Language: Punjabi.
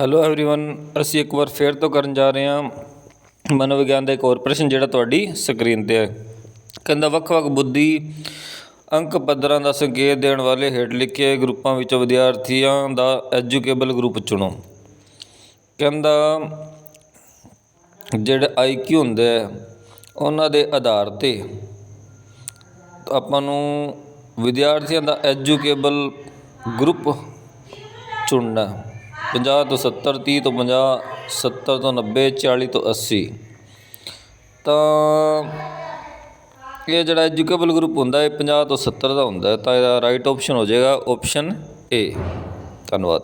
ਹੈਲੋ एवरीवन ਅਸੀਂ ਇੱਕ ਵਾਰ ਫੇਰ ਤੋਂ ਕਰਨ ਜਾ ਰਹੇ ਹਾਂ ਮਨੋਵਿਗਿਆਨ ਦਾ ਇੱਕ ਹੋਰ ਪ੍ਰਸ਼ਨ ਜਿਹੜਾ ਤੁਹਾਡੀ ਸਕਰੀਨ ਤੇ ਹੈ ਕਹਿੰਦਾ ਵੱਖ-ਵੱਖ ਬੁੱਧੀ ਅੰਕ ਪੱਧਰਾਂ ਦਾ ਸੰਕੇਤ ਦੇਣ ਵਾਲੇ ਹੇਠ ਲਿਖੇ ਗਰੁੱਪਾਂ ਵਿੱਚੋਂ ਵਿਦਿਆਰਥੀਆਂ ਦਾ ਐਜੂਕੇਬਲ ਗਰੁੱਪ ਚੁਣੋ ਕਹਿੰਦਾ ਜਿਹੜੇ ਆਈਕਿਊ ਹੁੰਦੇ ਆ ਉਹਨਾਂ ਦੇ ਆਧਾਰ ਤੇ ਆਪਾਂ ਨੂੰ ਵਿਦਿਆਰਥੀਆਂ ਦਾ ਐਜੂਕੇਬਲ ਗਰੁੱਪ ਚੁਣਨਾ ਹੈ। 50 ਤੋਂ 70 30 ਤੋਂ 50 70 ਤੋਂ 90 40 ਤੋਂ 80 ਤਾਂ ਇਹ ਜਿਹੜਾ ਐਜੂਕੇਬਲ ਗਰੁੱਪ ਹੁੰਦਾ ਹੈ 50 ਤੋਂ 70 ਦਾ ਹੁੰਦਾ ਤਾਂ ਇਹਦਾ ਰਾਈਟ ਆਪਸ਼ਨ ਹੋ ਜਾਏਗਾ ਆਪਸ਼ਨ ਏ ਧੰਨਵਾਦ।